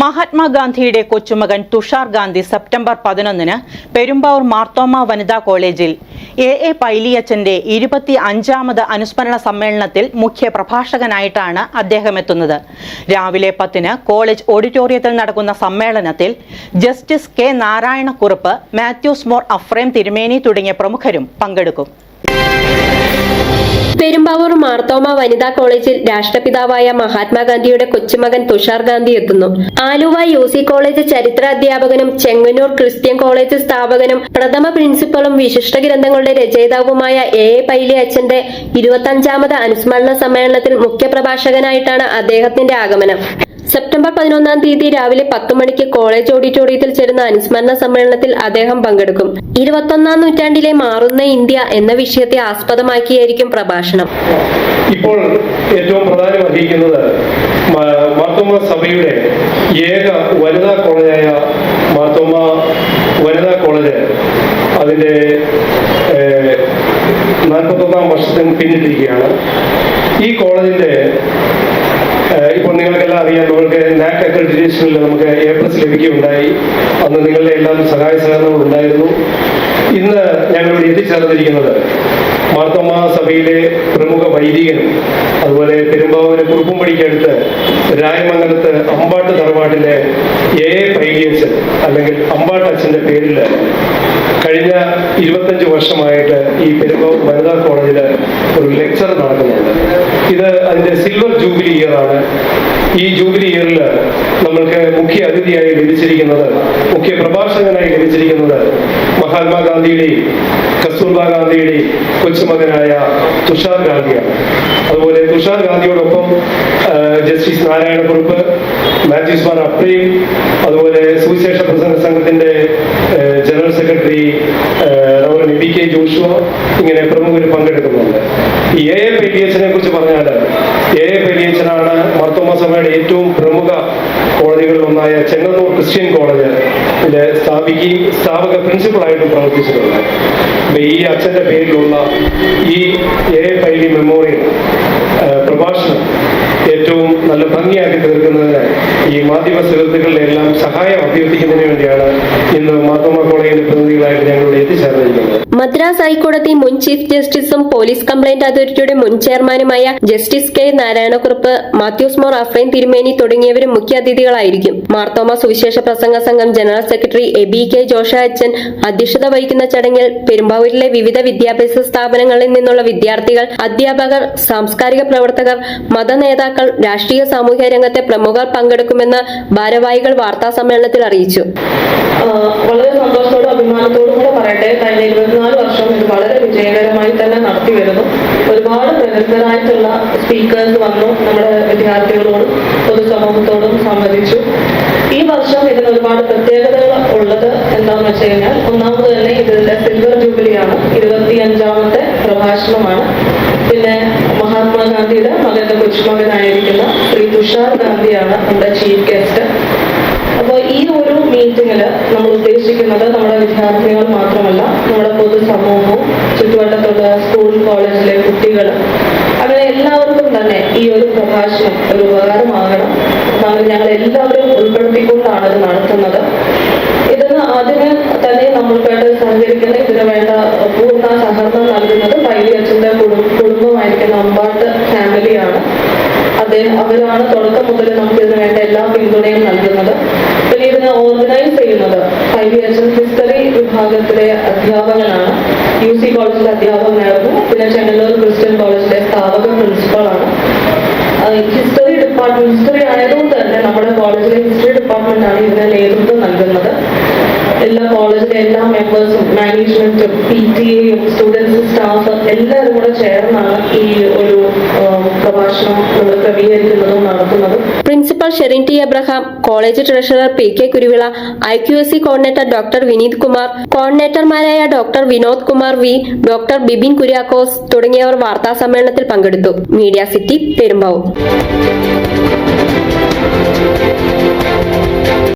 മഹാത്മാഗാന്ധിയുടെ കൊച്ചുമകൻ തുഷാർ ഗാന്ധി സെപ്റ്റംബർ പതിനൊന്നിന് പെരുമ്പാവൂർ മാർത്തോമ വനിതാ കോളേജിൽ എ എ പൈലിയച്ചന്റെ ഇരുപത്തി അഞ്ചാമത് അനുസ്മരണ സമ്മേളനത്തിൽ മുഖ്യ പ്രഭാഷകനായിട്ടാണ് അദ്ദേഹം എത്തുന്നത് രാവിലെ പത്തിന് കോളേജ് ഓഡിറ്റോറിയത്തിൽ നടക്കുന്ന സമ്മേളനത്തിൽ justice K Narayanakurup Mathews Mor Aphrem തിരുമേനി തുടങ്ങിയ പ്രമുഖരും പങ്കെടുക്കും. പെരുമ്പാവൂർ മാർത്തോമ വനിതാ കോളേജിൽ രാഷ്ട്രപിതാവായ മഹാത്മാഗാന്ധിയുടെ കൊച്ചുമകൻ തുഷാർ ഗാന്ധി എത്തുന്നു. ആലുവ യു സി കോളേജ് ചരിത്ര അധ്യാപകനും ചെങ്ങന്നൂർ ക്രിസ്ത്യൻ കോളേജ് സ്ഥാപകനും പ്രഥമ പ്രിൻസിപ്പളും വിശിഷ്ട ഗ്രന്ഥങ്ങളുടെ രചയിതാവുമായ എ എ പൈലി അച്ഛന്റെ ഇരുപത്തഞ്ചാമത് അനുസ്മരണ സമ്മേളനത്തിൽ മുഖ്യപ്രഭാഷകനായിട്ടാണ് അദ്ദേഹത്തിന്റെ ആഗമനം. സെപ്റ്റംബർ പതിനൊന്നാം തീയതി രാവിലെ പത്ത് മണിക്ക് കോളേജ് ഓഡിറ്റോറിയത്തിൽ ചേരുന്ന അനുസ്മരണ സമ്മേളനത്തിൽ അദ്ദേഹം പങ്കെടുക്കും. ഇരുപത്തൊന്നാം നൂറ്റാണ്ടിലെ മാറുന്ന ഇന്ത്യ എന്ന വിഷയത്തെ ആസ്പദമാക്കിയായിരിക്കും പ്രഭാഷണം. ഇപ്പോൾ ഏറ്റവും പ്രധാനം വഹിക്കുന്നത് മാർത്തോമ സഭയുടെ ഏക വനിതാ കോളേജായ മാർത്തോമ വനിതാ കോളേജ് അതിന്റെ നാൽപ്പത്തൊന്നാം വർഷത്തിന് പിന്നിട്ടിരിക്കുകയാണ് ഈ കോളേജിന്റെ ഏഹ് ഇപ്പോൾ നിങ്ങൾക്കെല്ലാം അറിയാം നമുക്ക് നാക് അക്രഡിറ്റേഷനിൽ നമുക്ക് എ പ്ലസ് ലഭിക്കുകയുണ്ടായി. അന്ന് നിങ്ങളുടെ എല്ലാം സഹായ സഹകരണങ്ങൾ ഉണ്ടായിരുന്നു. ഇന്ന് ഞങ്ങളിവിടെ എത്തിച്ചേർന്നിരിക്കുന്നത് മാർത്തോമ സഭയിലെ പ്രമുഖ വൈദികനും അതുപോലെ പെരുമ്പാവൂരെ കുറുപ്പുംപടിക്കടുത്ത് രായമംഗലത്ത് അമ്പാട്ട് തറവാട്ടിലെ എ എ പൈകിയച്ചൻ അല്ലെങ്കിൽ അമ്പാട്ട് അച്ഛന്റെ പേരിൽ കഴിഞ്ഞ ഇരുപത്തഞ്ച് വർഷമായിട്ട് ഈ പെരുമ്പാവൂർ വനിതാ കോളേജിൽ ഒരു ലെക്ചർ നടക്കുന്നുണ്ട്. ഇത് അതിന്റെ സിൽവർ ജൂബിലി ഇയറാണ് ഈ ജൂബിലി ഇയറിൽ നമ്മൾക്ക് മുഖ്യ അതിഥിയായി ലഭിച്ചിരിക്കുന്നത് മുഖ്യ പ്രഭാഷകനായി ലഭിച്ചിരിക്കുന്നത് മഹാത്മാഗാന്ധിയുടെയും കസ്തൂർബ ഗാന്ധിയുടെയും കൊച്ചുമകനായ തുഷാർ ഗാന്ധിയാണ്. അതുപോലെ തുഷാർ ഗാന്ധിയോടൊപ്പം ജസ്റ്റിസ് നാരായണക്കുറുപ്പ് മാത്യൂസ് മാർ അപ്രീം അതുപോലെ സുവിശേഷ പ്രസംഗ സംഘത്തിന്റെ general secretary reverend A K Joshua ഇങ്ങനെ പ്രമുഖർ പങ്കെടുക്കുന്നുണ്ട്. ഈ എ ടി എച്ചിനെ കുറിച്ച് പറഞ്ഞാൽ ഏറ്റവും പ്രമുഖ കോളേജുകളിൽ ഒന്നായ ചെങ്ങന്നൂർ ക്രിസ്ത്യൻ കോളേജ് സ്ഥാപിക്കുകയും സ്ഥാപക പ്രിൻസിപ്പളായിട്ടും പ്രവർത്തിച്ചിട്ടുണ്ട് ഈ അച്ഛന്റെ പേരിലുള്ള ഈ എ പൈലി മെമ്മോറിയൽ പ്രഭാഷണം ഏറ്റവും നല്ല ഭംഗിയാക്കി തീർക്കുന്നതിന് ഈ മാധ്യമ സുഹൃത്തുക്കളുടെ എല്ലാം സഹായം അഭ്യർത്ഥിക്കുന്നതിന് വേണ്ടിയാണ് ഇന്ന് മാധ്യമ കോളേജിന്റെ പ്രതിനിധികളായിട്ട് ഞങ്ങളിവിടെ എത്തിച്ചേർന്നിരിക്കുന്നത്. മദ്രാസ് ഹൈക്കോടതി മുൻ ചീഫ് ജസ്റ്റിസും പോലീസ് കംപ്ലൈന്റ് അതോറിറ്റിയുടെ മുൻ ചെയർമാനുമായ justice K Narayanakurup Mathews Mor Aphrem തിരുമേനി തുടങ്ങിയവരും മുഖ്യാതിഥികളായിരിക്കും മാർത്തോമ സുവിശേഷ പ്രസംഗ സംഘം general secretary A B K Joshua അച്ഛൻ അധ്യക്ഷത വഹിക്കുന്ന ചടങ്ങിൽ പെരുമ്പാവൂരിലെ വിവിധ വിദ്യാഭ്യാസ സ്ഥാപനങ്ങളിൽ നിന്നുള്ള വിദ്യാർത്ഥികൾ അധ്യാപകർ സാംസ്കാരിക പ്രവർത്തകർ മതനേതാക്കൾ രാഷ്ട്രീയ സാമൂഹ്യ രംഗത്തെ പ്രമുഖർ പങ്കെടുക്കുമെന്ന് ഭാരവാഹികൾ വാർത്താ സമ്മേളനത്തിൽ അറിയിച്ചു. വളരെ സന്തോഷത്തോടും അഭിമാനത്തോടും കൂടെ പറയട്ടെ. കഴിഞ്ഞ ഇരുപത്തിനാല് വർഷം ഇത് വളരെ വിജയകരമായി തന്നെ നടത്തി വരുന്നു. ഒരുപാട് പ്രഗത്ഭരായിട്ടുള്ള സ്പീക്കേഴ്സ് വന്നു നമ്മുടെ വിദ്യാർത്ഥികളോടും പൊതുസമൂഹത്തോടും സംബന്ധിച്ചു ഈ വർഷം ഇതിന് ഒരുപാട് പ്രത്യേകതകൾ ഉള്ളത് എന്താണെന്ന് വെച്ച് കഴിഞ്ഞാൽ ഒന്നാമത് തന്നെ ഇതിന്റെ സിൽവർ ജൂബിലിയാണ് ഇരുപത്തിയഞ്ചാമത്തെ പ്രഭാഷണമാണ്. പിന്നെ മഹാത്മാഗാന്ധിയുടെ മകന്റെ കൊച്ചുമകനായിരിക്കുന്ന ശ്രീ തുഷാർ ഗാന്ധിയാണ് നമ്മുടെ ചീഫ് ഗസ്റ്റ് അപ്പോൾ ഈ ഒരു മീറ്റിംഗിൽ നമ്മൾ ഉദ്ദേശിക്കുന്നത് നമ്മുടെ വിദ്യാർത്ഥികൾ മാത്രമല്ല കോളേജിലെ അവരെ എല്ലാവർക്കും തന്നെ ഈ ഒരു പ്രഭാഷണം ഒരു ഉപകാരമാകണം. അങ്ങനെ ഞങ്ങൾ എല്ലാവരും ഉൾപ്പെടുത്തിക്കൊണ്ടാണ് ഇത് നടത്തുന്നത്. ഇതിന് അതിന് തന്നെ നമ്മൾക്കായിട്ട് സഹകരിക്കുന്ന ഇതിന് വേണ്ട പൂർണ സഹകരണം നൽകുന്നത് പൈലി അച്ഛന്റെ കുടുംബമായിരിക്കുന്ന അമ്പാട്ട് ഫാമിലിയാണ് അദ്ദേഹം അവരാണ് തുടക്കം മുതൽ നമുക്ക് ഇതിന് വേണ്ട എല്ലാ പിന്തുണയും നൽകുന്നത്. പിന്നെ ഇതിനെ ഓർഗനൈസ് ചെയ്യുന്നത് പൈലി അച്ഛൻ ഹിസ്റ്ററി വിഭാഗത്തിലെ അധ്യാപകനാണ്. യു സി കോളേജിലെ അധ്യാപകനായിരുന്നു. പിന്നെ ചെങ്ങന്നൂർ ക്രിസ്ത്യൻ കോളേജിലെ സ്ഥാപക പ്രിൻസിപ്പളാണ് ഹിസ്റ്ററി ഡിപ്പാർട്ട്മെന്റ് ഹിസ്റ്ററി ആയതുകൊണ്ട് തന്നെ നമ്മുടെ കോളേജിലെ ഹിസ്റ്ററി ഡിപ്പാർട്ട്മെന്റ് ആണ് ഇതിന് നേതൃത്വം നൽകുന്നത്. എല്ലാ കോളേജിലെ എല്ലാ മെമ്പേഴ്സും മാനേജ്മെന്റും പി ടി എയും സ്റ്റുഡൻസ് സ്റ്റാഫ് എല്ലാവരും കൂടെ ചേർന്നാണ് ഈ ഒരു പ്രഭാഷണം നമ്മൾ ക്രമീകരിക്കുന്നതും നടത്തുന്നതും. Principal Sherin T Abraham college treasurer P K Kuruvilla I Q S C coordinator doctor Vineeth Kumar കോർഡിനേറ്റർമാരായ doctor Vinod Kumar V doctor Bibin Kuriakose തുടങ്ങിയവർ വാർത്താ സമ്മേളനത്തിൽ പങ്കെടുത്തു. Media city Perumbavoor.